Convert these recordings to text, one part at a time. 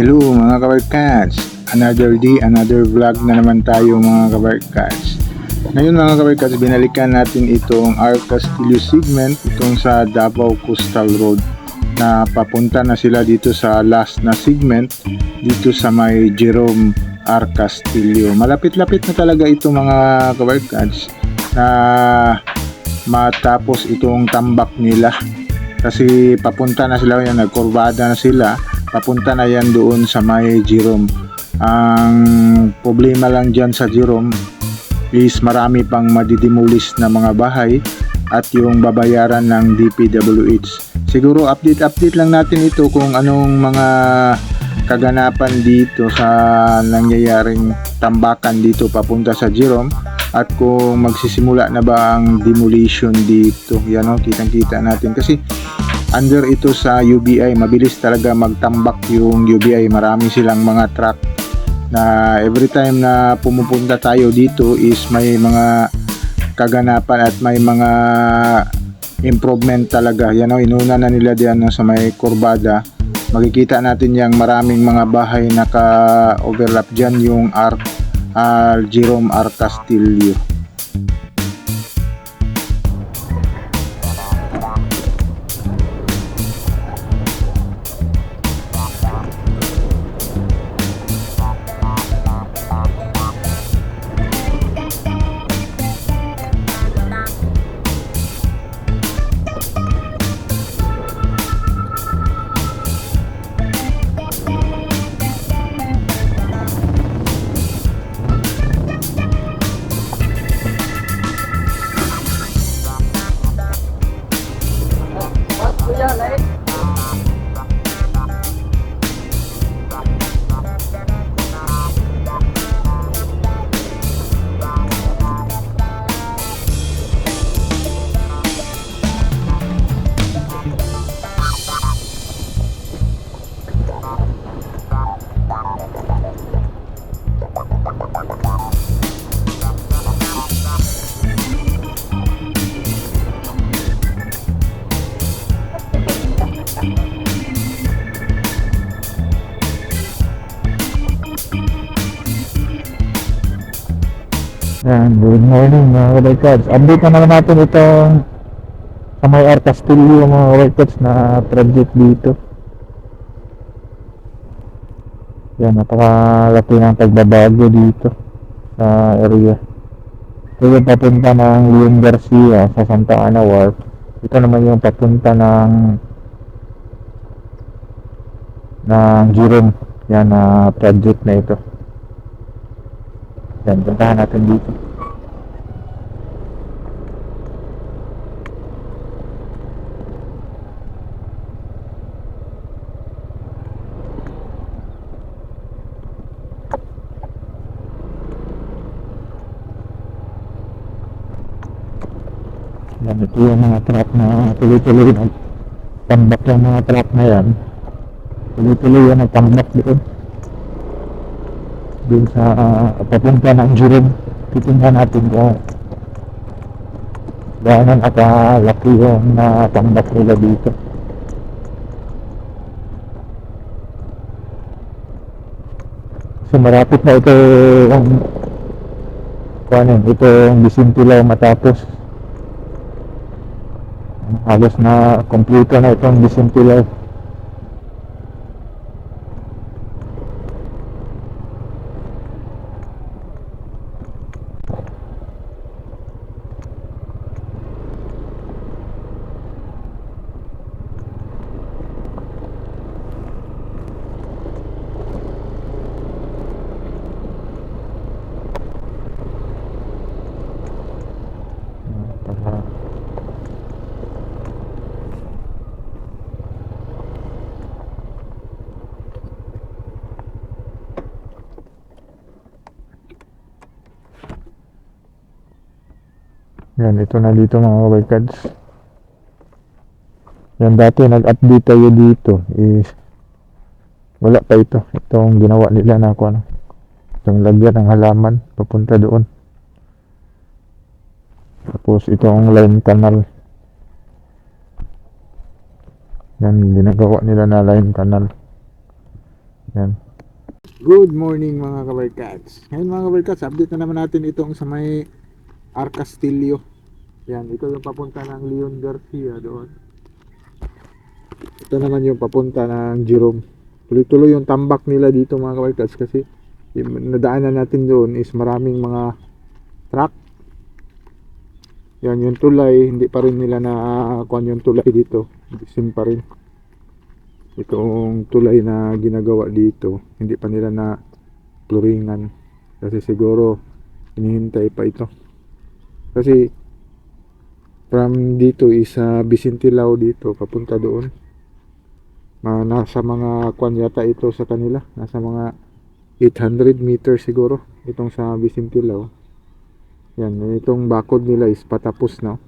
Hello mga kabarkads! Another day, another vlog na naman tayo mga kabarkads. Ngayon mga kabarkads, binalikan natin itong R. Castillo segment itong sa Davao Coastal Road na papunta na sila dito sa last na segment dito sa may Jerome R. Castillo. Malapit-lapit na talaga ito mga kabarkads na matapos itong tambak nila kasi papunta na sila yan nagkurbada na sila papunta na yan doon sa may Jerome. Ang problema lang dyan sa Jerome is marami pang madidemolis na mga bahay at yung babayaran ng DPWH siguro update update lang natin ito kung anong mga kaganapan dito sa nangyayaring tambakan dito papunta sa Jerome at kung magsisimula na ba ang demolition dito. Yan o kitang kita natin. Kasi under ito sa UBI mabilis talaga magtambak yung UBI marami silang mga truck na every time na pumupunta tayo dito is may mga kaganapan at may mga improvement talaga. Yan o inuna na nila diyan no, sa may kurbada. Makikita natin yung maraming mga bahay naka overlap dyan yung R uh, Jerome R. Castillo Yan, good morning mga kabarkads. Update na naman natin itong sa may R. Castillo mga kabarkads na project dito. Yan, napakalaki ng pagbabago dito sa area. Ito papunta ng Leon Garcia sa Santa Ana Wharf. Ito naman yung papunta ng ng Jerome. Yan na project na ito. Yan, puntahan natin dito. Yan, ito yung mga truck na tuloy-tuloy na tambak yung mga truck na yan. Tuloy-tuloy yan nagtambak doon dun sa uh, papunta ng Jerome titingnan natin kung gaano nakalaki yung natambak nila dito. So marapit na ito yung ano ito yung Bisintilaw matapos. Halos na kompleto na itong Bisintilaw para Yan, ito na dito mga kabarkads. Yan dati nag-update tayo dito is wala pa ito. Itong ginawa nila na ako ano. Itong lagyan ng halaman papunta doon. Tapos itong line canal. Yan, ginagawa nila na line canal. Yan. Good morning mga kabarkats. Ngayon mga kabarkats, update na naman natin itong sa may Arcastillo. Yan, ito yung papunta ng Leon Garcia doon. Ito naman yung papunta ng Jerome. Tuloy-tuloy yung tambak nila dito mga kabarkats kasi yung nadaanan natin doon is maraming mga truck. Yan, yung tulay, hindi pa rin nila na kuan yung tulay dito. Sim pa rin itong tulay na ginagawa dito hindi pa nila na pluringan kasi siguro hinihintay pa ito kasi from dito is uh, Bisintilao dito papunta doon Ma, nasa mga kwan yata ito sa kanila nasa mga 800 meters siguro itong sa Bisintilao yan itong bakod nila is patapos na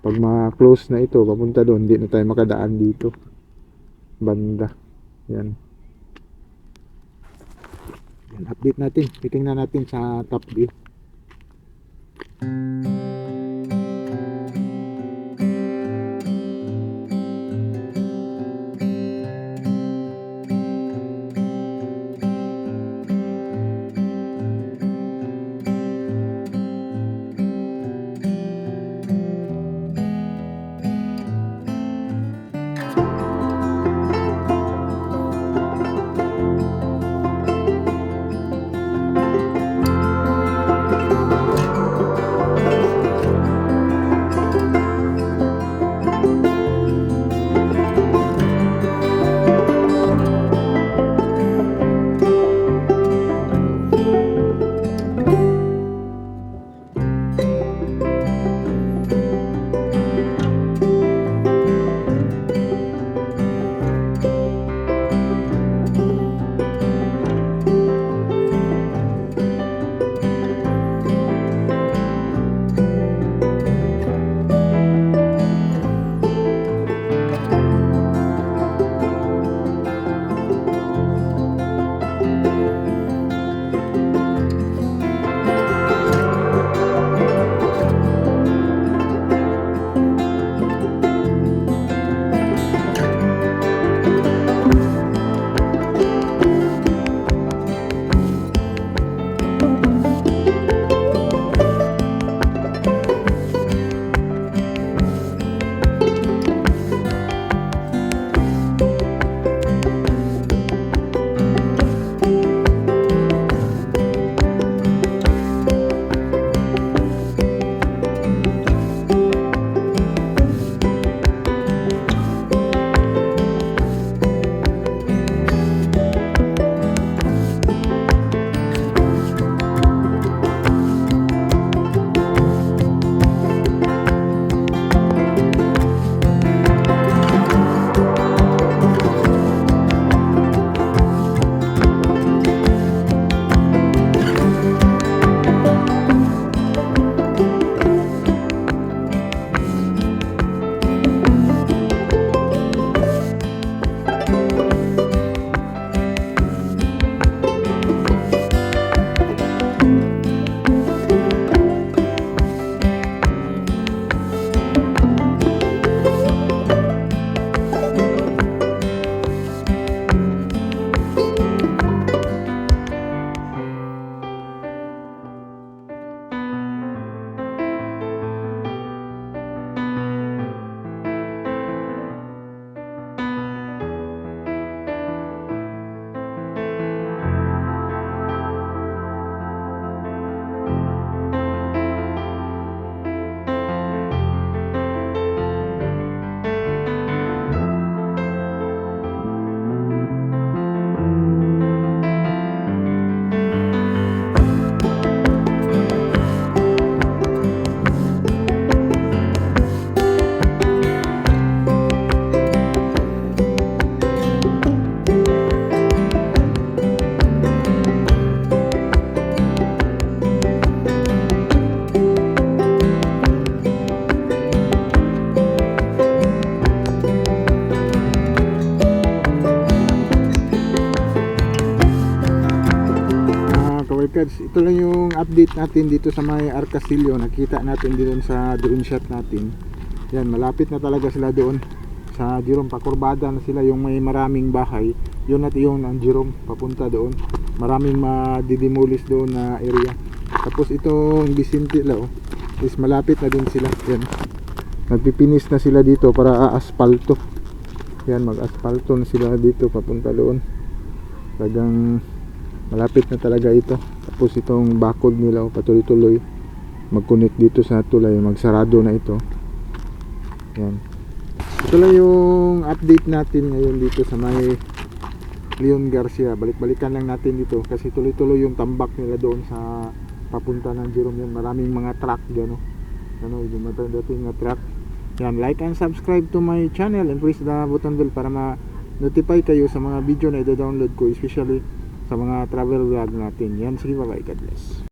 pag ma-close na ito papunta doon hindi na tayo makadaan dito banda. Yan. Yan, update natin. Titingnan natin sa top view. Kads, ito lang yung update natin dito sa may Arcasillo. Nakita natin dito sa drone shot natin. Yan, malapit na talaga sila doon sa Jerome. Pakurbada na sila yung may maraming bahay. yun at yung ang Jerome papunta doon. Maraming madidemolish doon na area. Tapos itong Vicente Lao is malapit na din sila. Yan. Nagpipinis na sila dito para aaspalto yan mag-aspalto na sila dito papunta doon. Talagang malapit na talaga ito. Tapos itong bakod nila oh, patuloy-tuloy. Mag-connect dito sa tulay magsarado na ito. Yan. Ito lang yung update natin ngayon dito sa may Leon Garcia. Balik-balikan lang natin dito kasi tuloy-tuloy yung tambak nila doon sa papunta ng Jerome. Yan maraming mga truck dyan oh. ano yung mga dating na truck. Yan like and subscribe to my channel and press the button bell para ma-notify kayo sa mga video na i-download ko especially sa mga travel vlog natin. Yan sige bye bye God bless